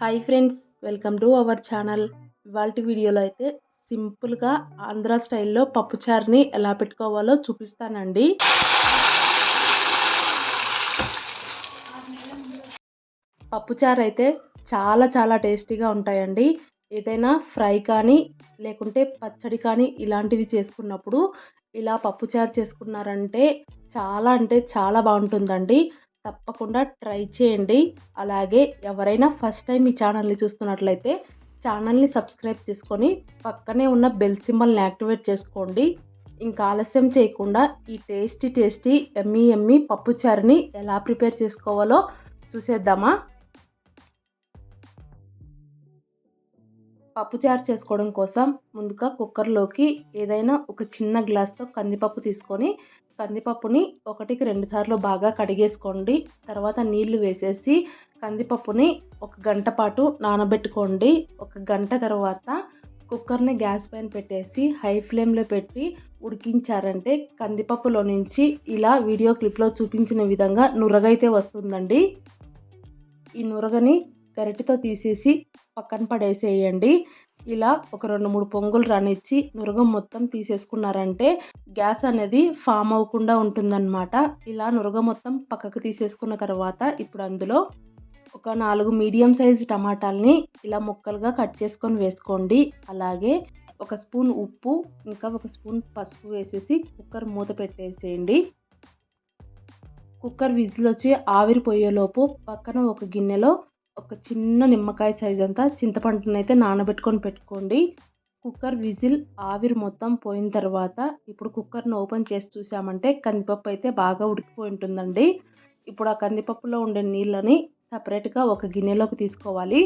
Hi friends welcome to our channel. ఇవాళ వీడియోలో అయితే సింపుల్గా ఆంధ్ర స్టైల్లో పప్పుచారుని ఎలా పెట్టుకోవాలో చూపిస్తానండి. పప్పుచారు అయితే చాలా చాలా టేస్టీగా ఉంటాయండి. ఏదైనా ఫ్రై కానీ లేకుంటే పచ్చడి కానీ ఇలాంటివి చేసుకున్నప్పుడు ఇలా పప్పుచారు చేసుకున్నారంటే చాలా అంటే చాలా బాగుంటుందండి. తప్పకుండా ట్రై చేయండి. అలాగే ఎవరైనా ఫస్ట్ టైం ఈ ఛానల్ని చూస్తున్నట్లయితే ఛానల్ని సబ్స్క్రైబ్ చేసుకొని పక్కనే ఉన్న బెల్ సింబల్ని యాక్టివేట్ చేసుకోండి. ఇంకా ఆలస్యం చేయకుండా ఈ టేస్టీ టేస్టీ ఎమ్మీ ఎమ్మీ పప్పుచారుని ఎలా ప్రిపేర్ చేసుకోవాలో చూసేద్దామా? పప్పుచారు చేసుకోవడం కోసం ముందుగా కుక్కర్లోకి ఏదైనా ఒక చిన్న గ్లాస్తో కందిపప్పు తీసుకొని కందిపప్పుని ఒకటికి రెండు సార్లు బాగా కడిగేసుకోండి. తర్వాత నీళ్ళు వేసేసి కందిపప్పుని ఒక గంట పాటు నానబెట్టుకోండి. ఒక గంట తర్వాత కుక్కర్ని గ్యాస్ పైన పెట్టేసి హై ఫ్లేమ్లో పెట్టి ఉడికించారంటే కందిపప్పులో నుంచి ఇలా వీడియో క్లిప్లో చూపించిన విధంగా నురగైతే వస్తుందండి. ఈ నురగని గరిటెతో తీసేసి పక్కన పడేసేయండి. ఇలా ఒక రెండు మూడు పొంగులు రానిచ్చి నురగం మొత్తం తీసేసుకున్నారంటే గ్యాస్ అనేది ఫామ్ అవ్వకుండా ఉంటుందన్నమాట. ఇలా నురగ మొత్తం పక్కకు తీసేసుకున్న తర్వాత ఇప్పుడు అందులో ఒక నాలుగు మీడియం సైజ్ టమాటాలని ఇలా ముక్కలుగా కట్ చేసుకొని వేసుకోండి. అలాగే ఒక స్పూన్ ఉప్పు ఇంకా ఒక స్పూన్ పసుపు వేసేసి కుక్కర్ మూత పెట్టేసేయండి. కుక్కర్ విజిల్ వచ్చి ఆవిరిపోయేలోపు పక్కన ఒక గిన్నెలో ఒక చిన్న నిమ్మకాయ సైజ్ అంతా చింతపండుని అయితే నానబెట్టుకొని పెట్టుకోండి. కుక్కర్ విజిల్ ఆవిరి మొత్తం పోయిన తర్వాత ఇప్పుడు కుక్కర్ని ఓపెన్ చేసి చూసామంటే కందిపప్పు అయితే బాగా ఉడికిపోయి ఉంటుందండి. ఇప్పుడు ఆ కందిపప్పులో ఉండే నీళ్ళని సపరేట్గా ఒక గిన్నెలోకి తీసుకోవాలి.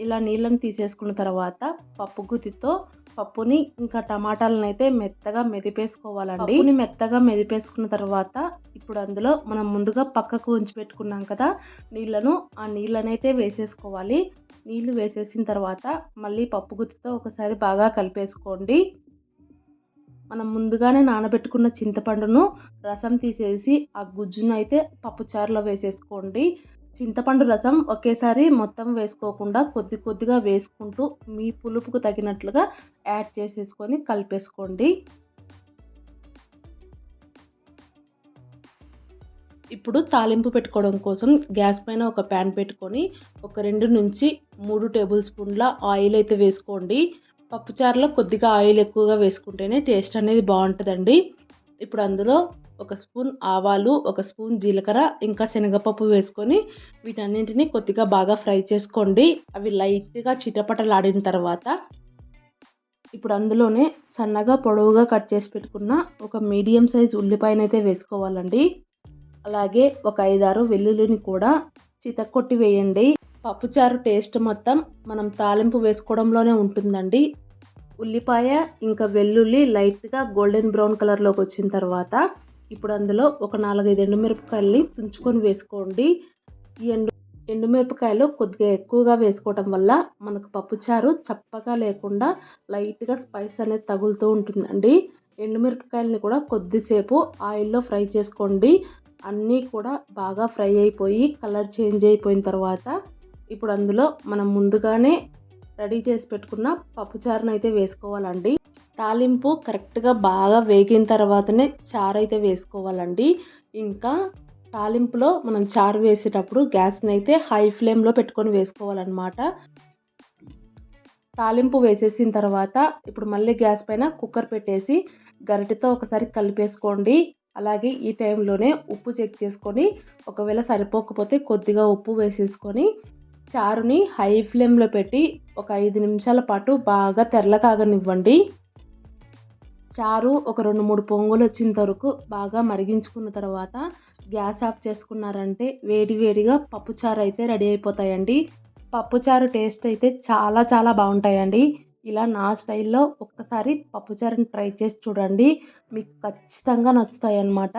ఇలా నీళ్ళని తీసేసుకున్న తర్వాత పప్పు గుత్తితో పప్పుని ఇంకా టమాటాలను అయితే మెత్తగా మెదిపేసుకోవాలండి. పప్పుని మెత్తగా మెదిపేసుకున్న తర్వాత ఇప్పుడు అందులో మనం ముందుగా పక్కకు ఉంచి పెట్టుకున్నాం కదా నీళ్ళను ఆ నీళ్ళనైతే వేసేసుకోవాలి. నీళ్ళు వేసేసిన తర్వాత మళ్ళీ పప్పు గుత్తితో ఒకసారి బాగా కలిపేసుకోండి. మనం ముందుగానే నానబెట్టుకున్న చింతపండును రసం తీసేసి ఆ గుజ్జును అయితే పప్పుచారులో వేసేసుకోండి. చింతపండు రసం ఒకేసారి మొత్తం వేసుకోకుండా కొద్ది కొద్దిగా వేసుకుంటూ మీ పులుపుకు తగినట్లుగా యాడ్ చేసేసుకొని కలిపేసుకోండి. ఇప్పుడు తాలింపు పెట్టుకోవడం కోసం గ్యాస్ పైన ఒక ప్యాన్ పెట్టుకొని ఒక రెండు నుంచి మూడు టేబుల్ స్పూన్ల ఆయిల్ అయితే వేసుకోండి. పప్పుచారులో కొద్దిగా ఆయిల్ ఎక్కువగా వేసుకుంటేనే టేస్ట్ అనేది బాగుంటుందండి. ఇప్పుడు అందులో ఒక స్పూన్ ఆవాలు ఒక స్పూన్ జీలకర్ర ఇంకా శనగపప్పు వేసుకొని వీటన్నింటిని కొద్దిగా బాగా ఫ్రై చేసుకోండి. అవి లైట్గా చిటపటలాడిన తర్వాత ఇప్పుడు అందులోనే సన్నగా పొడవుగా కట్ చేసి పెట్టుకున్న ఒక మీడియం సైజ్ ఉల్లిపాయనైతే వేసుకోవాలండి. అలాగే ఒక ఐదారు వెల్లుల్లిని కూడా చితక్కొట్టి వేయండి. పప్పుచారు టేస్ట్ మొత్తం మనం తాలింపు వేసుకోవడంలోనే ఉంటుందండి. ఉల్లిపాయ ఇంకా వెల్లుల్లి లైట్గా గోల్డెన్ బ్రౌన్ కలర్లోకి వచ్చిన తర్వాత ఇప్పుడు అందులో ఒక నాలుగైదు ఎండుమిరపకాయలని తుంచుకొని వేసుకోండి. ఈ ఎండు ఎండుమిరపకాయలు కొద్దిగా ఎక్కువగా వేసుకోవటం వల్ల మనకు పప్పుచారు చప్పగా లేకుండా లైట్గా స్పైస్ అనేది తగులుతూ ఉంటుందండి. ఎండుమిరపకాయలని కూడా కొద్దిసేపు ఆయిల్లో ఫ్రై చేసుకోండి. అన్నీ కూడా బాగా ఫ్రై అయిపోయి కలర్ చేంజ్ అయిపోయిన తర్వాత ఇప్పుడు అందులో మనం ముందుగానే రెడీ చేసి పెట్టుకున్న పప్పుచారును అయితే వేసుకోవాలండి. తాలింపు కరెక్ట్గా బాగా వేగిన తర్వాతనే చారు అయితే వేసుకోవాలండి. ఇంకా తాలింపులో మనం చారు వేసేటప్పుడు గ్యాస్ని అయితే హై ఫ్లేమ్లో పెట్టుకొని వేసుకోవాలన్నమాట. తాలింపు వేసేసిన తర్వాత ఇప్పుడు మళ్ళీ గ్యాస్ పైన కుక్కర్ పెట్టేసి గరిటెతో ఒకసారి కలిపేసుకోండి. అలాగే ఈ టైంలోనే ఉప్పు చెక్ చేసుకొని ఒకవేళ సరిపోకపోతే కొద్దిగా ఉప్పు వేసేసుకొని చారుని హై ఫ్లేమ్లో పెట్టి ఒక ఐదు నిమిషాల పాటు బాగా తెల్లకాగనివ్వండి చారు ఒక రెండు మూడు పొంగులు వచ్చిన వరకు బాగా మరిగించుకున్న తర్వాత గ్యాస్ ఆఫ్ చేసుకున్నారంటే వేడి వేడిగా పప్పుచారు అయితే రెడీ అయిపోతాయండి. పప్పుచారు టేస్ట్ అయితే చాలా చాలా బాగుంటాయండి. ఇలా నా స్టైల్లో ఒక్కసారి పప్పుచారుని ట్రై చేసి చూడండి. మీకు ఖచ్చితంగా నచ్చుతాయి అన్నమాట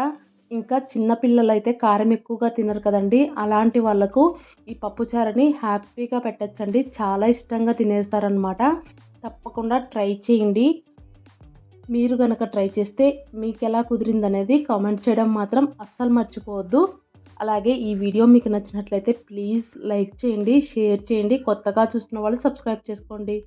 ఇంకా చిన్నపిల్లలు అయితే కారం ఎక్కువగా తినరు కదండి. అలాంటి వాళ్ళకు ఈ పప్పుచారని హ్యాపీగా పెట్టచ్చండి. చాలా ఇష్టంగా తినేస్తారనమాట తప్పకుండా ట్రై చేయండి. మీరు కనుక ట్రై చేస్తే మీకు ఎలా కుదిరింది అనేది కామెంట్ చేయడం మాత్రం అస్సలు మర్చిపోవద్దు. అలాగే ఈ వీడియో మీకు నచ్చినట్లయితే ప్లీజ్ లైక్ చేయండి షేర్ చేయండి. కొత్తగా చూస్తున్న వాళ్ళు సబ్స్క్రైబ్ చేసుకోండి.